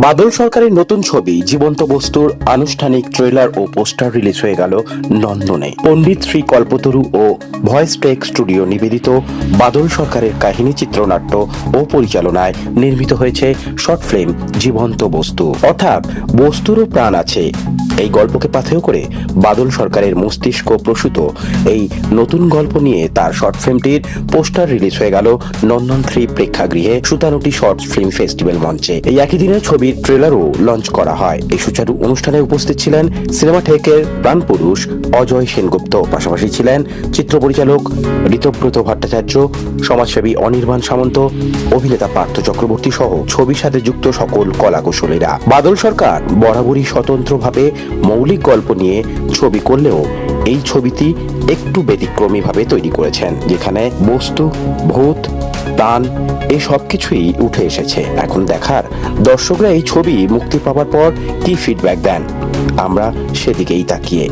বাদল সরকারের নতুন ছবি, জীবন্ত বস্তুর আনুষ্ঠানিক ট্রেলার ও পোস্টার রিলিজ হয়ে গেল নন্দনে। পণ্ডিত শ্রী কল্পতরু ও ভয়েস টেক স্টুডিও নিবেদিত বাদল সরকারের কাহিনী, চিত্রনাট্য ও পরিচালনায় নির্মিত হয়েছে শর্ট ফিল্ম জীবন্ত বস্তু। অর্থাৎ বস্তুরও প্রাণ আছে। এই গল্পকে পাথেয় করে বাদল সরকারের মস্তিষ্ক প্রসূত এই নতুন গল্প নিয়ে তার শর্ট ফিল্মটির পোস্টার রিলিজ হয়ে গেল নন্দন থ্রি প্রেক্ষাগৃহে সুতানুটি শর্ট ফিল্ম ফেস্টিভ্যাল মঞ্চে। এই একই দিনে ছবির ট্রেলারও লঞ্চ করা হয়। এই সুচারু অনুষ্ঠানে উপস্থিত ছিলেন সিনেমা ঠেকের প্রাণপুরুষ অজয় সেনগুপ্ত, পাশাপাশি ছিলেন চিত্র পরিচালক ঋতব্রত ভট্টাচার্য, সমাজসেবী অনির্বাণ সামন্ত, অভিনেতা পার্থ চক্রবর্তী সহ ছবির সাথে যুক্ত সকল কলাকুশলীরা। বাদল সরকার বরাবরই স্বতন্ত্রভাবে মৌলিক গল্প নিয়ে ছবি করলেও এই ছবিটি একটু ব্যতিক্রমীভাবে তৈরি করেছেন, যেখানে বস্তু, ভূত প্রাণ এই সব কিছুই উঠে এসেছে। এখন দেখার দর্শকরা এই ছবি মুক্তি পাওয়ার পর কি ফিডব্যাক দেন? আমরা সেদিকেই তাকিয়ে।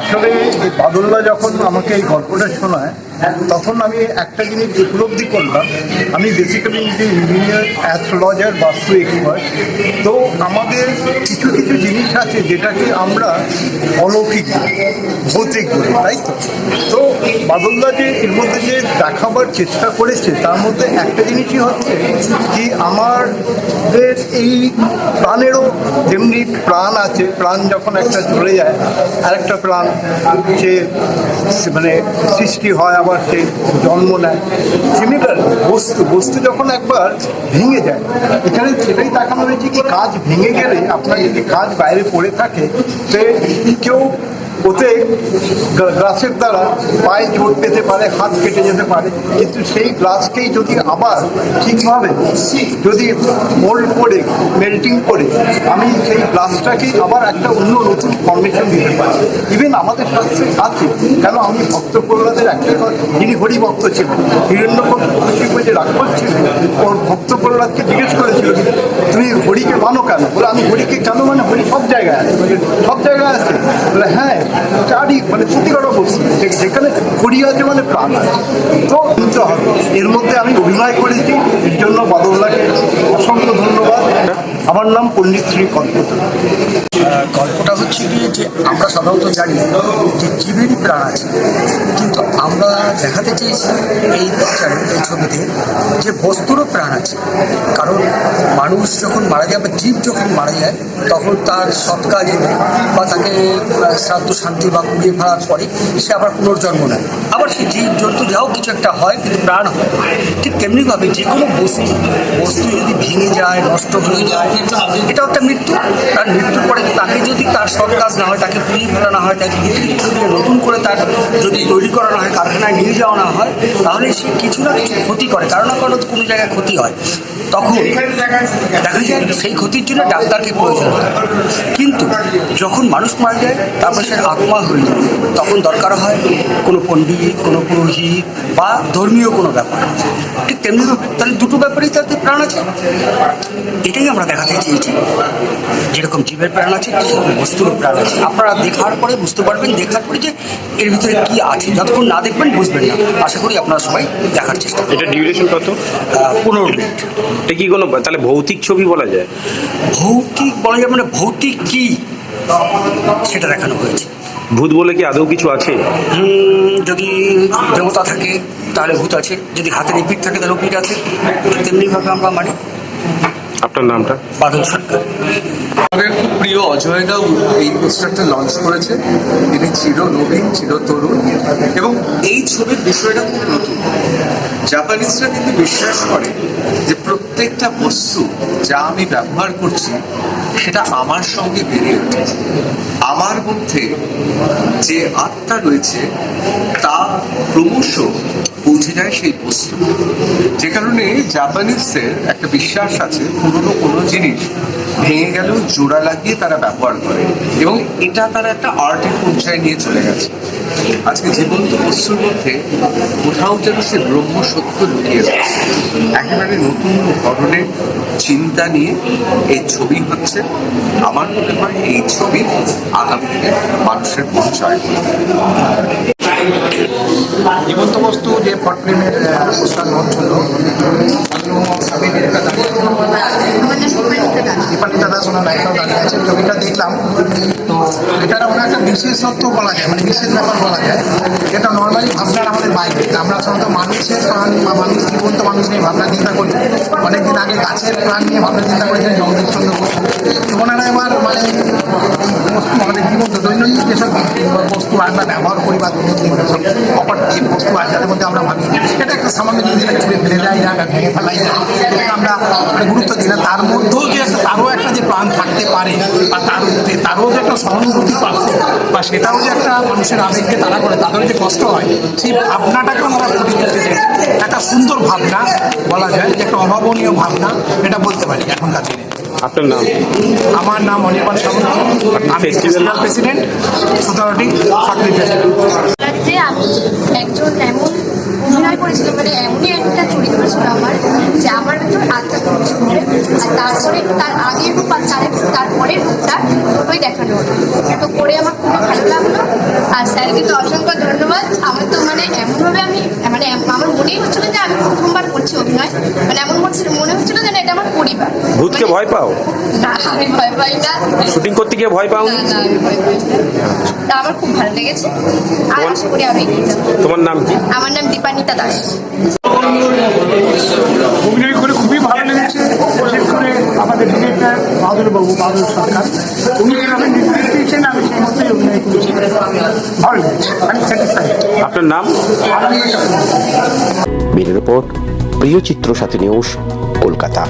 আসলে এই বাদল্লা যখন আমাকে এই গল্পটা শোনায়, তখন আমি একটা জিনিস উপলব্ধি করলাম। আমি বেসিক্যালি যে ইঞ্জিনিয়ার অ্যাস্ট্রোলজার বাস্তু এক্সপার্ট তো আমাদের কিছু কিছু জিনিস আছে, যেটাকে আমরা অলৌকিক ভৌতিক বলি, তাই তো? তো বাদল্লা যে এর মধ্যে যে দেখাবার চেষ্টা করেছে, তার মধ্যে একটা জিনিসই হচ্ছে কি, আমাদের এই প্রাণেরও যেমনি প্রাণ আছে, প্রাণ যখন একটা চলে যায় আর একটা প্রাণ সে- মানে সৃষ্টি হয়, আবার সে জন্ম নেয়। সিমিলার বস্তু বস্তু যখন একবার ভেঙে যায়, এখানে সেটাই দেখানো হয়েছে কি কাজ ভেঙে গেলে আপনার যদি কাজ বাইরে পড়ে থাকে সে কেউ ওতে গ্লাসের দ্বারা পায়ে চোট পেতে পারে, হাত কেটে যেতে পারে, কিন্তু সেই গ্লাসকেই যদি আবার ঠিকভাবে যদি মোল্ড করে, মেল্টিং করে, আমি সেই গ্লাসটাকেই আবার একটা অন্য নতুন ফর্মেশন দিতে পারি। ইভেন আমাদের শাস্ত্রে আছে, কেন আমি ভক্ত প্রহ্লাদের একটা যিনি হরি ভক্ত ছিলেন হিরণ্যকশিপ যে রাক্ষস ছিলেন, ওর ভক্ত প্রহ্লাদকে জিজ্ঞেস করেছিল তুমি হরিকে মানো কেন? বলে, আমি হরিকে জানো মানে হরি সব জায়গায় আছে। সব জায়গায় আছে। বলে হ্যাঁ চারি মানে প্রতিকটা বস্তু বলছি। যেখানে হরি আছে মানে প্রাণ তো হবে। এর মধ্যে আমি অভিনয় করেছি। এর জন্য বাদল্লাকে অসংখ্য ধন্যবাদ। আমার নাম পণ্ডিত শ্রী কল্পতরু। গল্পটা হচ্ছে গিয়ে যে আমরা সাধারণত জানি যে জীবেরই প্রাণ আছে, কিন্তু আমরা দেখাতে চেয়েছি এই পিকচারে এই ছবিতে যে বস্তুরও প্রাণ আছে। কারণ মানুষ যখন মারা যায় বা জীব যখন মারা যায়, তখন তার সৎ কাজ বা তাকে শ্রাদ্ধ শান্তি বা কুড়িয়ে ফেলার পরে সে আবার পুনর্জন্ম নেয়। আবার সেই জীব জন্তু যাও কিছু একটা হয়, কিন্তু প্রাণ হয়। ঠিক তেমনিভাবে যে কোনো বস্তু বস্তু যদি ভেঙে যায়, নষ্ট হয়ে যায়, এটাও একটা মৃত্যু। তার মৃত্যুর পরে তাকে যদি তার সৎ কাজ না হয়, তাকে পুড়িয়ে ফেলা না হয়, তাকে বিক্রি দিয়ে নতুন করে তার যদি তৈরি করা না হয়, কারখানায় নিয়ে যাওয়া না হয়, তাহলে সে কিছু না কিছু ক্ষতি করে। কারও না কারও কোনো জায়গায় ক্ষতি হয়। তখন দেখা যায় সেই ক্ষতির জন্য ডাক্তারকে প্রয়োজন হয়। কিন্তু যখন মানুষ মারা যায় তারপর সে আত্মা হয়ে যায়। তখন দরকার হয় কোনো পণ্ডিত, কোনো পুরোহিত বা ধর্মীয় কোনো ব্যাপার। ঠিক তেমনি তাহলে দুটো ব্যাপারেই তাতে প্রাণ আছে। এটাই আমরা দেখাতে চেয়েছি। যেরকম জীবের প্রাণ আছে সেরকম বস্তুর প্রাণ আছে আপনারা দেখার পরে বুঝতে পারবেন দেখার পরে যে এর ভিতরে কি আছে। যতক্ষণ না দেখবেন বুঝবেন না। আশা করি আপনারা সবাই দেখার চেষ্টা এটা ডিউরেশন কত? পনেরো মিনিট। এটা কি কোনো তাহলে ভৌতিক ছবি বলা যায়? ভৌতিক বলা যায় মানে ভৌতিক কি? সেটা দেখানো হয়েছে। ভূত বলে কি আদৌ কিছু আছে? যদি দেবতা থাকে তাহলে ভূত আছে। যদি হাতের পিঠ থাকে তাহলে পিঠ আছে। তেমনিভাবে আমরা মানি আপনার নামটা? বাদল সরকার। আমাদের খুব প্রিয় অজয় দাও, এই পোস্টারটা লঞ্চ করেছে। তিনি চির নবীন চির তরুণ। এবং এই ছবির বিষয়টা খুব নতুন। জাপানিজরা কিন্তু বিশ্বাস করে যে প্রত্যেকটা বস্তু যা আমি ব্যবহার করছি, সেটা আমার সঙ্গে বেড়ে ওঠে। আমার মধ্যে যে আত্মা রয়েছে, তা ক্রমশ পৌঁছে যায় সেই বস্তু। যে কারণে জাপানিজদের একটা বিশ্বাস আছে, পুরনো কোনো জিনিস ভেঙে গেলেও জোড়া লাগিয়ে তারা ব্যবহার করে। এবং এটা তারা একটা আর্টের পর্যায়ে নিয়ে চলে গেছে। আজকে জীবন্ত বস্তুর মধ্যে কোথাও যেন সে ব্রহ্ম সত্য লুকিয়ে যাচ্ছে একেবারে নতুন ধরনের চিন্তা নিয়ে এই ছবি হচ্ছে। আমার মনে হয় এই ছবি আগামী দিনে মানুষের পরিচয় জীবন্ত বস্তু যে ফট ফিল্মের হলো আমি বিবেকা দাস দীপালি সোনা ছবিটা দেখলাম। তো এটার আমরা একটা বিশেষত্ব বলা যায় মানে বিশেষ ব্যাপার বলা যায়। এটা নর্মালি ভাবনার আমাদের বাইরে। আমরা সাধারণত মানুষের প্রাণ বা মানুষ, জীবন্ত মানুষ নিয়ে ভাবনা চিন্তা করি। অনেকদিন আগে গাছের প্রাণ নিয়ে ভাবনা চিন্তা করেছেন জগদীশ চন্দ্র বসু। ওনারা এবার মানে বস্তু আমাদের জীবন্ত, দৈনন্দিন যেসব বস্তু আমরা ব্যবহার করি বা দৈনন্দিন যেসব বস্তু আছে যাদের মধ্যে আমরা ভাবি, এটা একটা সামান্য জিনিস ছুঁড়ে ফেলে বা ভেঙে ফেলাই না। আমরা মানে গুরুত্ব দিই না। তার মধ্যেও যে একটা তারও একটা যে প্রাণ থাকতে পারে বা তার তারও যে একটা সহানুভূতি পাবে বা সেটাও যে একটা মানুষের আবেগকে তারা করে তাদের যে কষ্ট হয় সেই ভাবনাটাকে আমরা ফুটিয়ে তুলতে চাই। একটা সুন্দর ভাবনা বলা যায় যে একটা অভাবনীয় ভাবনা এটা বলতে পারি এখনকার দিনে। আপনার নাম? আমার নাম অনির্বাণ সামন্ত। আমি festival- প্রেসিডেন্ট যে আমি একজন এমন অভিনয় করেছিলাম মানে এমনই একটা চরিত্র ছিল আমার যে আমার ভেতর আত্মা করবে আর তারপরে, তার আগের রূপ আর তার তারপরের রূপটা দুটোই দেখানো হলো। তো করে আমার খুব ভালো লাগল। আর স্যারকে তো অসংখ্য ধন্যবাদ আমার তো মানে এমনভাবে আমি মানে আমার মনেই হচ্ছিল যে আমি প্রথমবার করছি অভিনয়। মানে এমন হচ্ছিল মনে হচ্ছিল যেন এটা আমার পরিবার। ভূতকে মানে- ভয় পাও? না আমি ভয় পাই না। শুটিং করতে গিয়ে ভয় পাও? না না আমি ভয় পাই না। আমার খুব ভালো লেগেছে। আর আশা করি যাব। তোমার নাম কি? আমার নাম দীপানিতা দাস। অভিনয় করে খুবই ভালো লেগেছে। বিশেষ করে আমাদের ডিরেক্টর বাদলবাবু বাদল সরকার। উনি যেভাবে নির্দেশ দিয়েছেন আমি সেই মতোই অভিনয় করেছি। ভালো লেগেছে। আমি স্যাটিসফাইড আপনার নাম? ব্যুরো রিপোর্ট প্রিয় চিত্র সাথী নিউজ কলকাতা।